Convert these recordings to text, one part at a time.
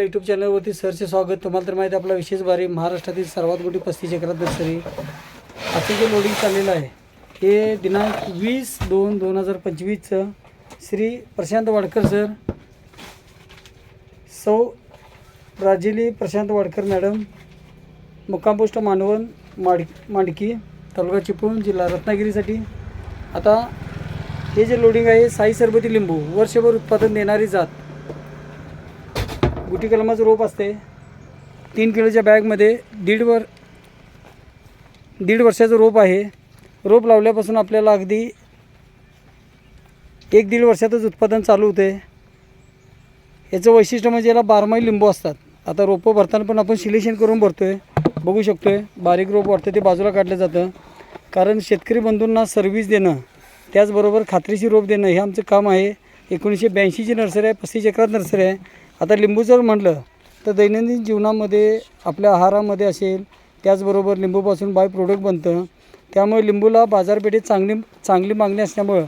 आपल्या यूट्यूब चॅनलवरती सरचे स्वागत. तुम्हाला तर माहिती आपला विशेष बारी महाराष्ट्रातील सर्वात मोठी पस्तीस एकरात नर्सरी. आता जे लोडिंग चाललेलं आहे हे दिनांक वीस दोन दोन हजार पंचवीसचं श्री प्रशांत वाडकर सर सौ राजेली प्रशांत वाडकर मॅडम मुक्काम मानवन माड मांडकी तालुका चिपळूण जिल्हा रत्नागिरीसाठी. आता हे जे लोडिंग आहे साई सरबती लिंबू वर्षभर उत्पादन देणारी जात. गुटी कलमाचं रोप असते. तीन किलोच्या बॅगमध्ये दीड वर दीड वर्षाचं रोप आहे. रोप लावल्यापासून आपल्याला अगदी एक दीड वर्षातच उत्पादन चालू होते. याचं वैशिष्ट्य म्हणजे याला बारमाही लिंबू असतात. आता रोपं भरताना पण आपण सिलेक्शन करून भरतो आहे बघू शकतो आहे बारीक रोप वाटतं ते बाजूला काढलं जातं. कारण शेतकरी बंधूंना सर्व्हिस देणं त्याचबरोबर खात्रीशी रोप देणं हे आमचं काम आहे. एकोणीसशे ब्याऐंशीची नर्सरी आहे पस्तीस एकरात नर्सरी आहे. आता लिंबू जर म्हटलं तर दैनंदिन जीवनामध्ये आपल्या आहारामध्ये असेल त्याचबरोबर लिंबूपासून बाय प्रोडक्ट बनतं. त्यामुळे लिंबूला बाजारपेठेत चांगली चांगली मागणी असल्यामुळं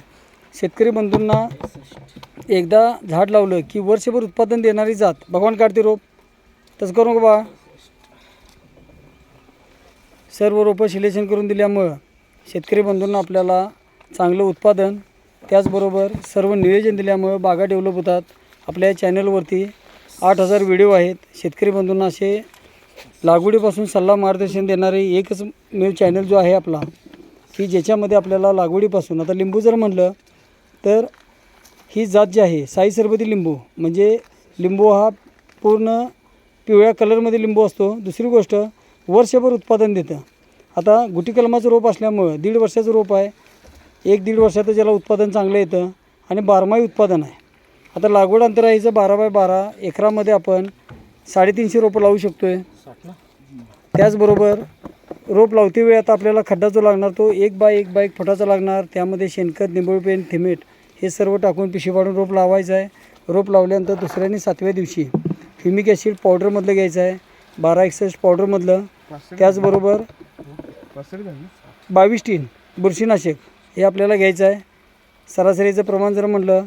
शेतकरी बंधूंना एकदा झाड लावलं की वर्षभर उत्पादन देणारी जात. भगवान काढते रोप. तसं करू बा. सर्व रोपं सिलेक्शन करून दिल्यामुळं शेतकरी बंधूंना आपल्याला चांगलं उत्पादन त्याचबरोबर सर्व नियोजन दिल्यामुळं बागा डेव्हलप होतात. आपल्या चॅनलवरती आठ हजार व्हिडिओ आहेत. शेतकरी बंधूंना असे लागवडीपासून सल्ला मार्गदर्शन देणारे एकच न्यूज चॅनल जो आहे आपला की ज्याच्यामध्ये आपल्याला लागवडीपासून आता लिंबू जर म्हटलं तर ही जात जी आहे साई सरबती लिंबू म्हणजे लिंबू हा पूर्ण पिवळ्या कलरमध्ये लिंबू असतो. दुसरी गोष्ट वर्षभर उत्पादन देतं. आता गुटी कलमाचं रोप असल्यामुळं दीड वर्षाचं रोप आहे. एक दीड वर्षाचं ज्याला उत्पादन चांगलं येतं आणि बारमाही उत्पादन आहे. आता लागवड अंतर आहे बारा बाय बारा एकरामध्ये आपण साडेतीनशे रोपं लावू शकतो आहे त्याचबरोबर रोप लावते वेळी आता आपल्याला खड्डा जो लागणार तो एक बाय एक बाय एक फुटाचा लागणार. त्यामध्ये शेणखत पेन थिमेट हे सर्व टाकून पिशी पाडून रोप लावायचं आहे. रोप लावल्यानंतर दुसऱ्या आणि सातव्या दिवशी फ्युमिक ॲसिड पावडरमधलं घ्यायचं आहे. बारा एकसष्ट पावडरमधलं. त्याचबरोबर बावीस टीन बुरशीनाशक हे आपल्याला घ्यायचं आहे. सरासरीचं प्रमाण जर म्हटलं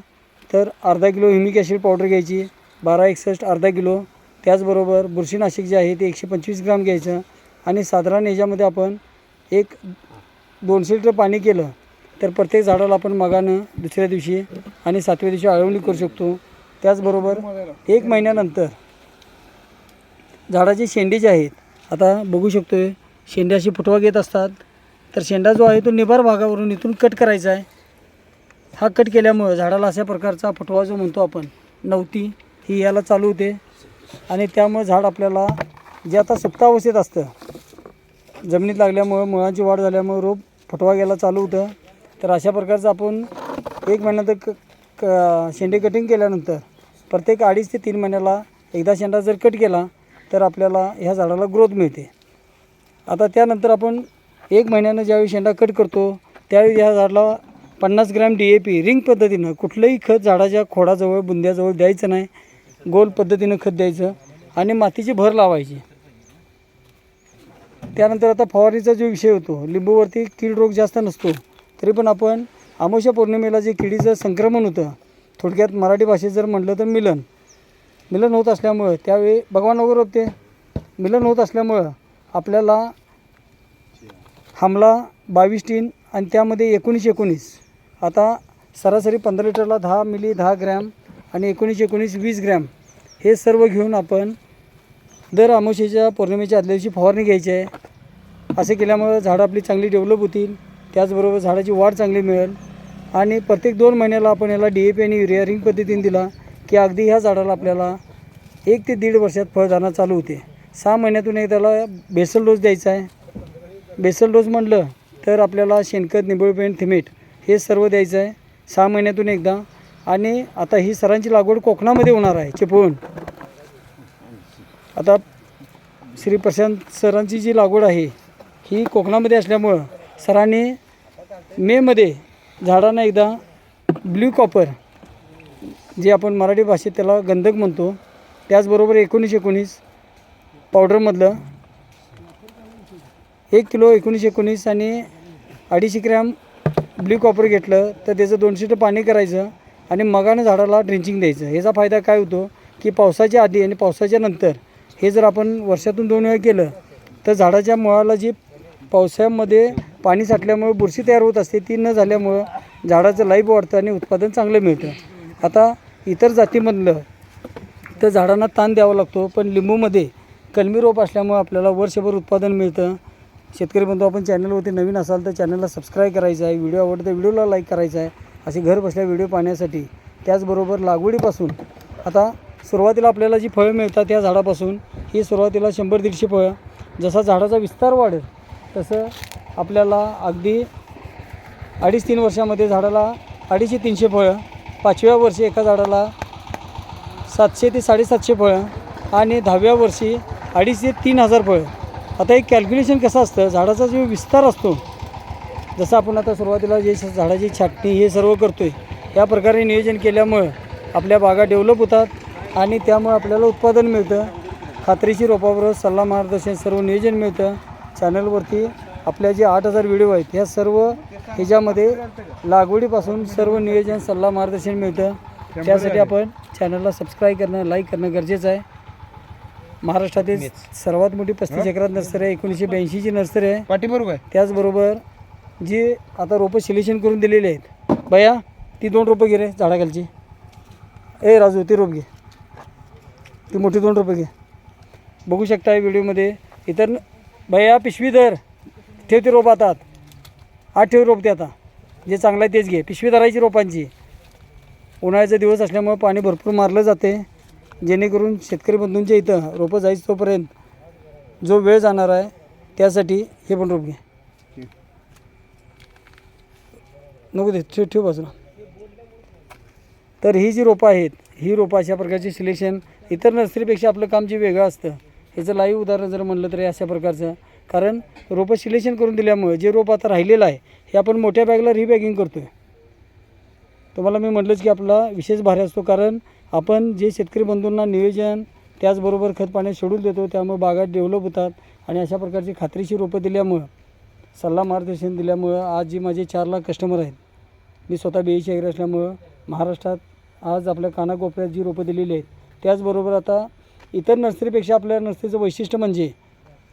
तर अर्धा किलो ह्युमिक ॲसिड पावडर घ्यायची बारा एकसष्ट अर्धा किलो. त्याचबरोबर बुरशीनाशक जे आहे ते एकशे पंचवीस ग्राम घ्यायचं आणि साधारण याच्यामध्ये आपण एक दोनशे लिटर पाणी केलं तर प्रत्येक झाडाला आपण मगानं दुसऱ्या दिवशी आणि सातव्या दिवशी आळवणी करू शकतो. त्याचबरोबर एक महिन्यानंतर झाडाचे शेंडे जे आहेत आता बघू शकतो आहे शेंड्याशी फुटवा घेत असतात. तर शेंडा जो आहे तो निभार भागावरून इथून कट करायचा आहे. हा कट केल्यामुळं झाडाला अशा प्रकारचा फुटवा जो म्हणतो आपण नवती ही याला चालू होते. आणि त्यामुळे झाड आपल्याला जे आता सुप्तावस्थेत असतं जमिनीत लागल्यामुळं मुळांची वाढ झाल्यामुळं रोप फुटवा घ्यायला चालू होतं. तर अशा प्रकारचं आपण एक महिन्यात क क शेंडे कटिंग केल्यानंतर प्रत्येक अडीच ते तीन महिन्याला एकदा शेंडा जर कट केला तर आपल्याला ह्या झाडाला ग्रोथ मिळते. आता त्यानंतर आपण एक महिन्यानं ज्यावेळी शेंडा कट करतो त्यावेळी ह्या झाडाला पन्नास gram D A P ring पद्धतीनं कुठलंही खत झाडाच्या खोडाजवळ बुंद्याजवळ द्यायचं नाही. गोल पद्धतीनं खत द्यायचं आणि मातीची भर लावायची. त्यानंतर आता फवारणीचा जो विषय होतो लिंबूवरती कीड रोग जास्त नसतो तरी पण आपण अमावस्या पौर्णिमेला जे किडीचं संक्रमण होतं थोडक्यात मराठी भाषेत जर म्हटलं तर मिलन. मिलन होत असल्यामुळं त्यावेळी भगवान वगैरे होते. मिलन होत असल्यामुळं आपल्याला हमला बावीस टीन आणि त्यामध्ये एकोणीस एकोणीस. आता सरासरी पंधरा लिटरला दहा मिली दहा ग्रॅम आणि एकोणीस एकोणीस वीस ग्रॅम हे सर्व घेऊन आपण दर अमावस्येच्या पौर्णिमेच्या आदल्या दिवशी फवारणी घ्यायची आहे. असे केल्यामुळं झाडं आपली चांगली डेव्हलप होतील त्याचबरोबर झाडाची वाढ चांगली मिळेल आणि प्रत्येक दोन महिन्याला आपण याला डी ए पी आणि युरिया रिंग पद्धतीने दिला की अगदी ह्या झाडाला आपल्याला एक ते दीड वर्षात फळधारणा चालू होते. सहा महिन्यातून एक त्याला बेसल डोस द्यायचा आहे. बेसल डोस म्हटलं तर आपल्याला शेणखत निंबळपेंट थिमेट हे सर्व द्यायचं आहे. सहा महिन्यातून एकदा. आणि आता ही सरांची लागवड कोकणामध्ये होणार आहे चिपळूण. आता श्री प्रशांत सरांची जी लागवड आहे ही कोकणामध्ये असल्यामुळं सरांनी मेमध्ये झाडांना एकदा ब्ल्यू कॉपर जे आपण मराठी भाषेत त्याला गंधक म्हणतो त्याचबरोबर एकोणीस एकोणीस पावडरमधलं एक किलो एकोणीस एकोणीस आणि अडीचशे ग्रॅम ब्ल्यू कॉपर घेतलं तर त्याचं दोन शिटं पाणी करायचं आणि मगानं झाडाला ड्रिंचिंग द्यायचं. ह्याचा फायदा काय होतो की पावसाच्या आधी आणि पावसाच्या नंतर हे जर आपण वर्षातून दोन वेळा केलं तर झाडाच्या मुळाला जी पावसामध्ये पाणी साठल्यामुळे बुरशी तयार होत असते ती न झाल्यामुळं झाडाचं लाईफ वाढतं आणि उत्पादन चांगलं मिळतं. आता इतर जातीमधलं तर झाडांना ताण द्यावा लागतो पण लिंबूमध्ये कलमी रोप असल्यामुळं आपल्याला वर्षभर उत्पादन मिळतं. शेतकरी बंधू आपण चॅनलवरती नवीन असाल तर चॅनलला सबस्क्राईब करायचं आहे. व्हिडिओ आवडतं व्हिडिओला लाईक करायचा आहे. असे घर बसल्या व्हिडिओ पाहण्यासाठी. त्याचबरोबर लागवडीपासून. आता सुरुवातीला आपल्याला जी फळं मिळतात त्या झाडापासून ही सुरुवातीला शंभर दीडशे फळं. जसा झाडाचा विस्तार वाढेल तसं आपल्याला अगदी अडीच तीन वर्षामध्ये झाडाला अडीचशे तीनशे फळं पाचव्या वर्षी एका झाडाला सातशे ते साडेसातशे फळं आणि दहाव्या वर्षी अडीच ते तीन हजार फळं. आता एक कॅल्क्युलेशन कसं असतं? झाडाचा जो विस्तार असतो जसं आपण आता सुरुवातीला जे झाडाची छाटणी हे सर्व करतो आहे या प्रकारे नियोजन केल्यामुळं आपल्या बागा डेव्हलप होतात आणि त्यामुळे आपल्याला उत्पादन मिळतं. खात्रीशी रोपाबरोबर सल्ला मार्गदर्शन सर्व नियोजन मिळतं. चॅनलवरती आपल्या जे आठ हजार व्हिडिओ आहेत ह्या सर्व ह्याच्यामध्ये लागवडीपासून सर्व नियोजन सल्ला मार्गदर्शन मिळतं. त्यासाठी आपण चॅनलला सबस्क्राईब करणं लाईक करणं गरजेचं आहे. महाराष्ट्रातील सर्वात मोठी पस्तीस एकरात नर्सरी आहे एकोणीसशे ब्याऐंशीची नर्सरी आहे. पाठी बरोबर आहे. त्याचबरोबर जी आता रोपं सिलेक्शन करून दिलेली आहेत बया ती दोन रोपं घे रे झाडाखालची. ए राजू ती रोप घे. ती मोठी दोन रोपं घे. बघू शकता व्हिडिओमध्ये. इतर बया पिशवी धर. ठेव ते रोप हातात आठ ठेव रोप ते आता. जे चांगलं आहे तेच घे. पिशवी धरायची रोपांची. उन्हाळ्याचा दिवस असल्यामुळे पाणी भरपूर मारलं जाते. जेणेकरून शेतकरी बंधूंच्या इथं रोपं जायचं तोपर्यंत जो वेळ जाणार आहे त्यासाठी हे पण रोप घे. नको दे ठेव ठेव बाजूला. तर ही जी रोपं आहेत ही रोपं अशा प्रकारची सिलेक्शन इतर नर्सरीपेक्षा आपलं काम जे वेगळं असतं ह्याचं लाईव्ह उदाहरण जर म्हणलं तरी अशा प्रकारचं. कारण रोपं सिलेक्शन करून दिल्यामुळे जे रोप आता राहिलेलं आहे हे आपण मोठ्या बॅगला रिबॅगिंग करतो आहे तुम्हाला मी म्हटलंच की आपला विशेष भारी असतो कारण आपण जे शेतकरी बंधूंना नियोजन त्याचबरोबर खत पाण्यात शेड्यूल देतो त्यामुळे बागा डेव्हलप होतात आणि अशा प्रकारची खात्रीशी रोपं दिल्यामुळं सल्ला मार्गदर्शन दिल्यामुळं आज जी माझे चार लाख कस्टमर आहेत मी स्वतः बेईशी ॲग्री असल्यामुळं महाराष्ट्रात आज आपल्या कानाकोपऱ्यात जी रोपं दिलेली आहेत त्याचबरोबर आता इतर नर्सरीपेक्षा आपल्या नर्सरीचं वैशिष्ट्य म्हणजे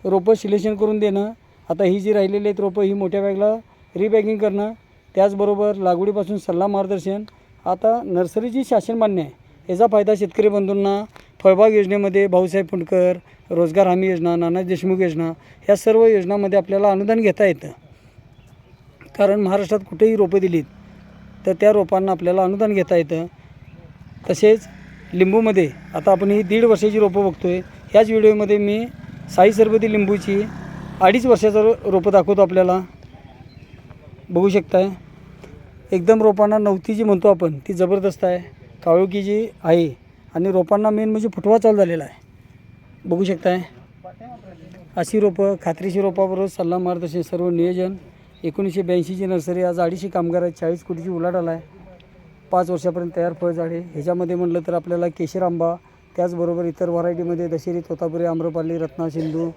रोपं सिलेक्शन करून देणं आता ही जी राहिलेली आहेत रोपं ही मोठ्या बॅगला रिबॅगिंग करणं त्याचबरोबर लागवडीपासून सल्ला मार्गदर्शन आता नर्सरी जी शासन मान्य आहे. याचा फायदा शेतकरी बंधूंना फळबाग योजनेमध्ये भाऊसाहेब फुंडकर रोजगार हमी योजना नाना देशमुख योजना ह्या सर्व योजनामध्ये आपल्याला अनुदान घेता येतं. कारण महाराष्ट्रात कुठेही रोपं दिलीत तर त्या रोपांना आपल्याला अनुदान घेता येतं. तसेच लिंबूमध्ये आता आपण ही दीड वर्षाची रोपं बघतो आहे ह्याच व्हिडिओमध्ये मी साई सरबती लिंबूची अडीच वर्षाचं रोपं दाखवतो आपल्याला. बघू शकताय. एकदम रोपांना नवती जी म्हणतो आपण ती जबरदस्त आहे. काळोखी जी आहे आणि रोपांना मेन म्हणजे फुटवा चालू झालेला आहे. बघू शकताय. अशी रोपं खात्रीशी रोपाबरोबर सल्ला मार्गदर्शन सर्व नियोजन. एकोणीसशे ब्याऐंशीची नर्सरी आज अडीचशे कामगार आहेत. चाळीस कोटीची उलाढाल आहे. पाच वर्षापर्यंत तयार फळझाडे. ह्याच्यामध्ये म्हटलं तर आपल्याला केशर आंबा त्याचबरोबर इतर व्हरायटीमध्ये दशेरी तोतापुरी आम्रपाली रत्ना सिंधू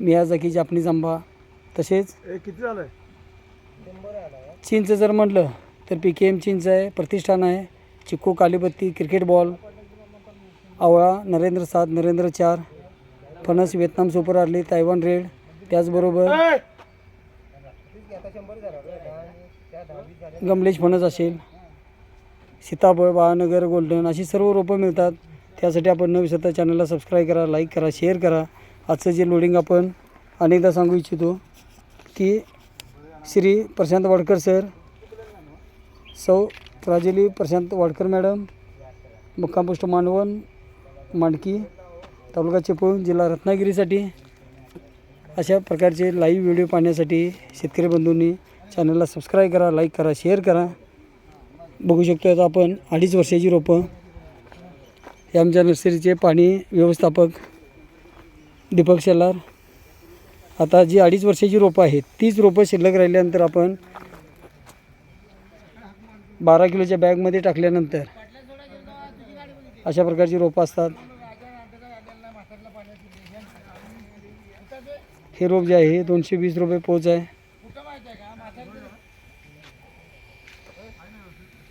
मियाजाकी जापनीज आंबा तसेच किती झालंय? चिंच जर म्हटलं तर पी के एम चिंच आहे प्रतिष्ठान आहे. चिक्कू कालीबत्ती क्रिकेट बॉल आवळा नरेंद्र सात नरेंद्र चार फणस Vietnam super early Taiwan red त्याचबरोबर गमलेश फणस असेल सीताफळ बाळानगर गोल्डन अशी सर्व रोपं मिळतात. त्यासाठी आपण न विसरता चॅनलला सबस्क्राईब करा लाईक करा शेअर करा. आजचं जे लोडिंग आपण अनेकदा सांगू इच्छितो की श्री प्रशांत वाडकर सर सौ प्राजली प्रशांत वाडकर मॅडम मुक्काम पोस्ट मानवण मांडकी तालुका चिपळूण जिल्हा रत्नागिरीसाठी अशा प्रकारचे लाईव्ह व्हिडिओ पाहण्यासाठी शेतकरी बंधूंनी चॅनलला सबस्क्राईब करा लाईक करा शेअर करा. बघू शकतो आता आपण अडीच वर्षाची रोपं. हे आमच्या नर्सरीचे पाणी व्यवस्थापक दीपक शेलार. आता जी अडीच वर्षाची रोपं आहेत तीच रोपं शिल्लक राहिल्यानंतर आपण बारा किलोच्या बॅगमध्ये टाकल्यानंतर अशा प्रकारची रोपं असतात. हे रोप जे आहे हे दोनशे वीस रुपये पोच आहे.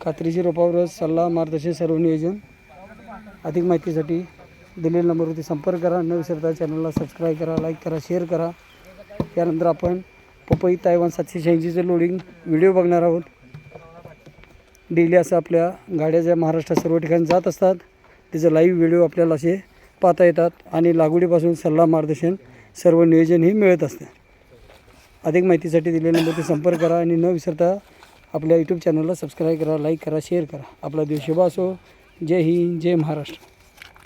खात्रीची रोपावर सल्ला मार्गदर्शन सर्व नियोजन. अधिक माहितीसाठी दिलेल्या नंबरवरती संपर्क करा. न विसरता चॅनलला सबस्क्राईब करा लाईक करा शेअर करा. त्यानंतर आपण पपई तायवान सातशे शहाऐंशीचं लोडिंग व्हिडिओ बघणार आहोत. डेली असं आपल्या गाड्या ज्या महाराष्ट्रात सर्व ठिकाणी जात असतात त्याचं लाईव्ह व्हिडिओ आपल्याला असे पाहता येतात आणि लागवडीपासून सल्ला मार्गदर्शन सर्व नियोजनही मिळत असते. अधिक माहितीसाठी दिलेल्या नंबरवरती संपर्क करा आणि न विसरता आपल्या यूट्यूब चॅनलला सबस्क्राईब करा लाईक करा शेअर करा. आपला दिवस शुभ असो. जय हिंद जय महाराष्ट्र.